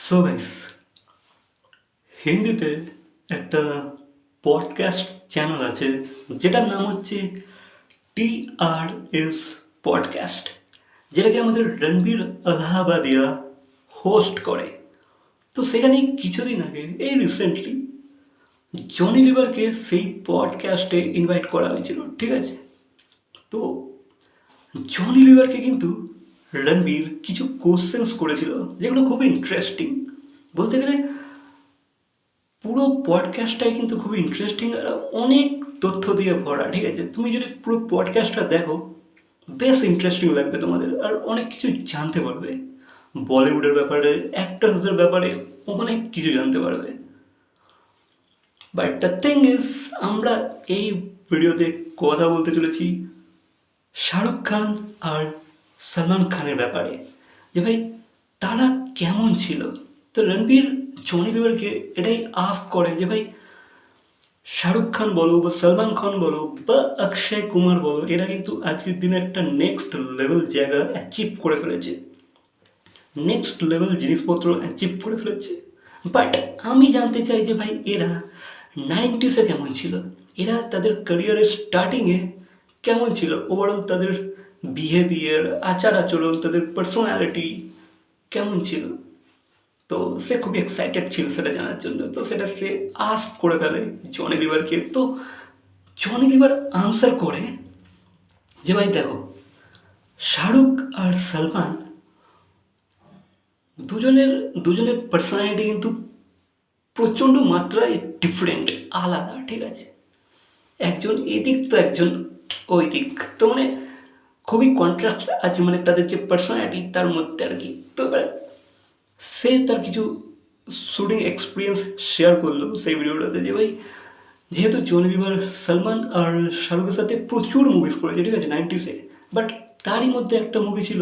So guys হিন্দিতে একটা podcast channel আছে, যেটার নাম হচ্ছে টি আর এস পডকাস্ট যেটাকে আমাদের রণবীর আলাহাবাদিয়া হোস্ট করে। তো সেখানে কিছুদিন আগে, এই রিসেন্টলি জনি লিভারকে সেই পডকাস্টে ইনভাইট করা হয়েছিল, ঠিক আছে? তো জনি লিভারকে কিন্তু রণবীর কিছু কোশ্চেন্স করেছিল, যেগুলো খুবই ইন্টারেস্টিং বলতে গেলে, পুরো পডকাস্টটাই কিন্তু খুবই ইন্টারেস্টিং আর অনেক তথ্য দিয়ে ভরা, ঠিক আছে? তুমি যদি পুরো পডকাস্টটা দেখো, বেশ ইন্টারেস্টিং লাগবে তোমাদের আর অনেক কিছু জানতে পারবে। বলিউডের ব্যাপারে অ্যাক্টার্সদের ব্যাপারে অনেক কিছু জানতে পারবে। বাট দ্য থিং ইজ আমরা এই ভিডিওতে কথা বলতে চলেছি শাহরুখ খান আর সলমান খানের ব্যাপারে, যে ভাই তারা কেমন ছিল? তো রণবীর জনি লিভারকে এটাই আস করে যে ভাই, শাহরুখ খান বলো বা সলমান খান বলো বা অক্ষয় কুমার বলো, এরা কিন্তু আজকের দিনে একটা নেক্সট লেভেল জায়গা অ্যাচিভ করে ফেলেছে। নেক্সট লেভেল জিনিসপত্র অ্যাচিভ করে ফেলেছে। বাট আমি জানতে চাই যে ভাই এরা নাইনটিসে কেমন ছিল? এরা তাদের ক্যারিয়ারের স্টার্টিংয়ে কেমন ছিল? ওভারঅল তাদের বিহেভিয়ার আচার আচরণ, তাদের পার্সোনালিটি কেমন ছিল? তো সে খুবই এক্সাইটেড ছিল সেটা জানার জন্য। তো সেটা সে আস্ক করে ফেলে জনি লিভারকে তো জনি লিভার আনসার করে যে, ভাই, দেখো, শাহরুখ আর সলমান দুজনের দুজনের পার্সোনালিটি কিন্তু প্রচণ্ড মাত্রায় ডিফারেন্ট আলাদা, ঠিক আছে? একজন এদিক তো একজন ওই দিক তো মানে খুবই কন্ট্রাস্ট আছে মানে তাদের যে পার্সোনালিটি তার মধ্যে আর কি। তো এবার সে তার কিছু শুটিং এক্সপিরিয়েন্স শেয়ার করল সেই ভিডিওটাতে যে ভাই, যেহেতু জনি লিভার সলমান আর শাহরুখের সাথে প্রচুর মুভিজ করেছে, ঠিক আছে নাইনটিসে বাট তারই মধ্যে একটা মুভি ছিল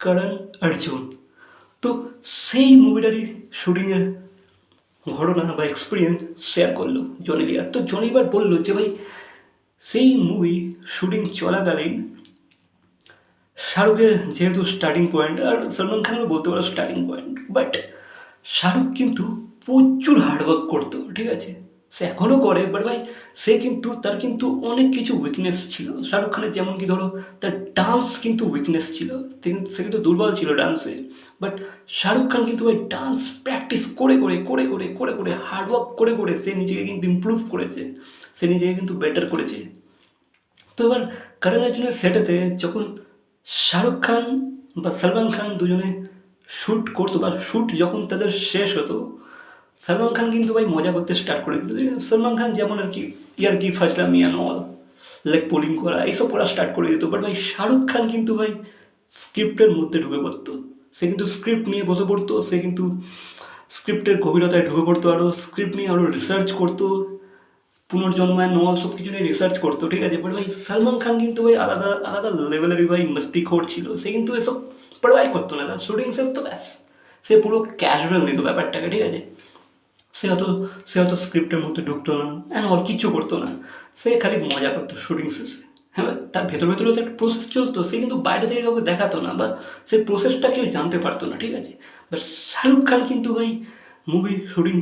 করণ অর্জুন তো সেই মুভিটারই শুটিংয়ের ঘটনা বা এক্সপিরিয়েন্স শেয়ার করল জনি তো জনি বলল যে ভাই, সেই মুভি শুটিং চলাকালীন শাহরুখের যেহেতু স্টার্টিং পয়েন্ট আর সলমান খানেরও বলতে পারো স্টার্টিং পয়েন্ট বাট শাহরুখ কিন্তু প্রচুর হার্ডওয়ার্ক করতো, ঠিক আছে? সে এখনও করে বাট ভাই, সে কিন্তু, তার কিন্তু অনেক কিছু উইকনেস ছিল। শাহরুখ খানের যেমন কি ধরো, তার ডান্স কিন্তু উইকনেস ছিল। সে কিন্তু- দুর্বল ছিল ডান্সে বাট শাহরুখ খান কিন্তু ভাই ডান্স প্র্যাকটিস করে করে করে করে করে করে হার্ডওয়ার্ক করে করে সে নিজেকে কিন্তু ইমপ্রুভ করেছে। সে নিজেকে কিন্তু বেটার করেছে। তো এবার করণ অর্জুনের সেটেতে যখন শাহরুখ খান বা সলমান খান দুজনে শ্যুট করতো বা শ্যুট যখন তাদের শেষ হতো, সলমান খান কিন্তু ভাই মজা করতে স্টার্ট করে দিত। সলমান খান যেমন আর কি, ইয়ার কি ফাজলাম ইয়ান অল লাইক পোলিং করা, এইসব করা স্টার্ট করে দিত। বাট ভাই শাহরুখ খান কিন্তু ভাই স্ক্রিপ্টের মধ্যে ঢুকে পড়তো। সে কিন্তু স্ক্রিপ্ট নিয়ে বসে পড়তো, সে কিন্তু স্ক্রিপ্টের গভীরতায় ঢুকে পড়তো আরও স্ক্রিপ্ট নিয়ে আরও রিসার্চ করতো। পুনর্জন্মায় নল সব কিছু নিয়ে রিসার্চ করতো, ঠিক আছে? বাট ভাই, সলমান খান কিন্তু ভাই আলাদা আলাদা লেভেলেরই ভাই মস্তি ছিল। সে কিন্তু এসব পড়াই করতো না। তার শুটিং শেষ তো ব্যাস। সে পুরো ক্যাজুয়াল নিত ব্যাপারটাকে, ঠিক আছে? সে অত সে অত স্ক্রিপ্টের মধ্যে ঢুকতো না অ্যান্ড অল কিচ্ছু করতো না। সে খালি মজা করতো শুটিং শেষে হ্যাঁ তার ভেতর ভেতরে তো একটা প্রসেস চলতো, সে কিন্তু বাইরে থেকে কাউকে দেখাতো না বা সে প্রসেসটা কেউ জানতে পারতো না, ঠিক আছে? বাট শাহরুখ খান কিন্তু ভাই মুভি শুটিং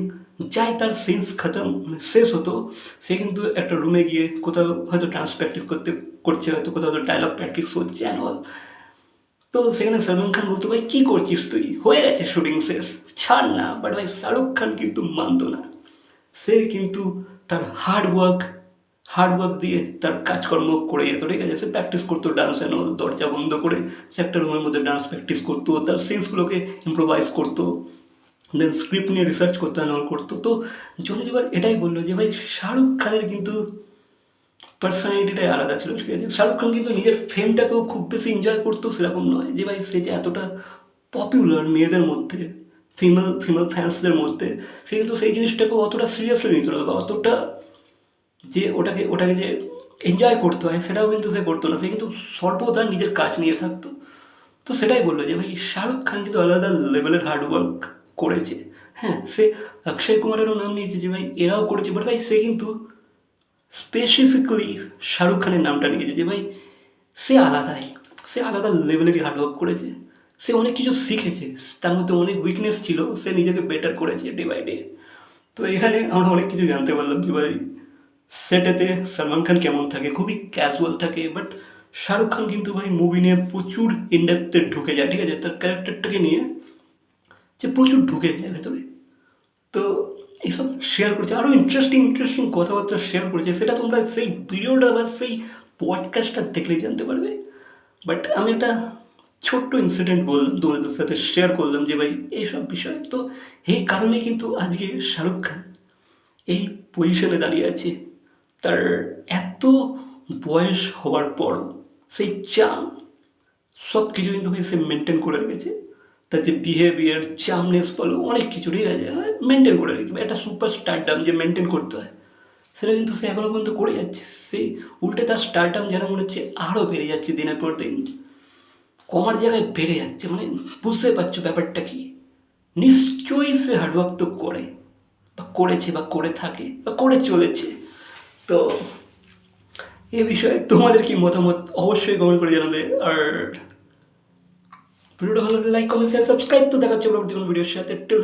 যাই তার সিনস খতম, শেষ হতো, সে কিন্তু একটা রুমে গিয়ে কোথাও হয়তো ডান্স প্র্যাকটিস করতে, করছে, হয়তো কোথাও হয়তো ডায়লগ প্র্যাকটিস করছে অ্যান্ড অল তো সেখানে সালমান খান বলতো, ভাই, কী করছিস তুই? হয়ে গেছে শুটিং শেষ। ছাড় না বাট ভাই, শাহরুখ খান কিন্তু মানতো না। সে কিন্তু তার হার্ড ওয়ার্ক হার্ড ওয়ার্ক দিয়ে তার কাজকর্ম করে যেত, ঠিক আছে? সে প্র্যাকটিস করতো ডান্স অ্যান্ড অল দরজা বন্ধ করে, সে একটা রুমের মধ্যে ডান্স প্র্যাকটিস করতো, তার সিন্সগুলোকে ইম্প্রোভাইজ করতো। দেন স্ক্রিপ্ট নিয়ে রিসার্চ করতো অল করতো। তো জনি লিভার এটাই বলল যে, ভাই, শাহরুখ খানের কিন্তু পার্সোনালিটিটাই আলাদা ছিল, ঠিক আছে? শাহরুখ খান কিন্তু নিজের ফেমটাকেও খুব বেশি এনজয় করতো সেরকম নয় যে, ভাই, সে যে এতটা পপুলার মেয়েদের মধ্যে ফিমেল ফিমেল ফ্যান্সদের মধ্যে, সে কিন্তু সেই জিনিসটাকে অতটা সিরিয়াসলি নিত না বা অতটা যে ওটাকে ওটাকে যে এনজয় করতে হয়, সেটাও কিন্তু সে করতো না। সে কিন্তু সর্বদা নিজের কাজ নিয়ে থাকতো। তো সেটাই বলল যে, ভাই, শাহরুখ খান কিন্তু আলাদা লেভেলের হার্ডওয়ার্ক করেছে। হ্যাঁ সে অক্ষয় কুমারেরও নাম নিয়েছে যে ভাই, এরাও করেছে বাট ভাই, সে কিন্তু স্পেসিফিকলি শাহরুখ খানের নামটা নিয়েছে যে ভাই, সে আলাদাই। সে আলাদা লেভেলেরই হার্ডওয়ার্ক করেছে। সে অনেক কিছু শিখেছে। তার মধ্যে অনেক উইকনেস ছিল, সে নিজেকে বেটার করেছে ডে বাই ডে তো এখানে আমরা অনেক কিছু জানতে পারলাম যে ভাই সেটাতে সালমান খান কেমন থাকে, খুবই ক্যাজুয়াল থাকে বাট শাহরুখ খান কিন্তু ভাই মুভি নিয়ে প্রচুর ইনডেপথে ঢুকে যায়, ঠিক আছে? তার ক্যারেক্টারটাকে নিয়ে যে প্রচুর ঢুকে যায় ভেতরে। তো এইসব শেয়ার করেছে। আরও ইন্টারেস্টিং ইন্টারেস্টিং কথাবার্তা শেয়ার করেছে। সেটা তোমরা সেই ভিডিওটা বা সেই পডকাস্টটা দেখলেই জানতে পারবে। বাট আমি একটা ছোট্ট ইনসিডেন্ট বললাম, তোমাদের সাথে শেয়ার করলাম যে ভাই, এইসব বিষয়। তো এই কারণে কিন্তু আজকে শাহরুখ খান এই পজিশনে দাঁড়িয়ে আছে। তার এত বয়স হওয়ার পরও সেই চাম সব কিছু কিন্তু সে মেনটেন করে রেখেছে। তার যে বিহেভিয়ার চামনেস বলো, অনেক কিছু, ঠিক আছে? মেনটেন করে রেখেছে। একটা সুপার স্টারডাম যে মেনটেন করতে হয়। সেটা কিন্তু সে এখনও পর্যন্ত করে যাচ্ছে। সেই উল্টে তার স্টারডাম যেন মনে হচ্ছে আরও বেড়ে যাচ্ছে দিনের পর দিন। কমার জায়গায় বেড়ে যাচ্ছে। মানে বুঝতে পারছ ব্যাপারটা কি? নিশ্চয়ই সে হার্ডওয়ার্ক তো করে। বা করেছে বা করে থাকে, বা করে চলেছে। তো এ বিষয়ে তোমাদের কি মতামত? অবশ্যই কমেন্ট করে জানাবে। আর ভিডিওটা ভালো লাগলে লাইক কমেন্ট শেয়ার সাবস্ক্রাইব তো দেখাচ্ছি পরবর্তী কোনো ভিডিওর সাথে। টিল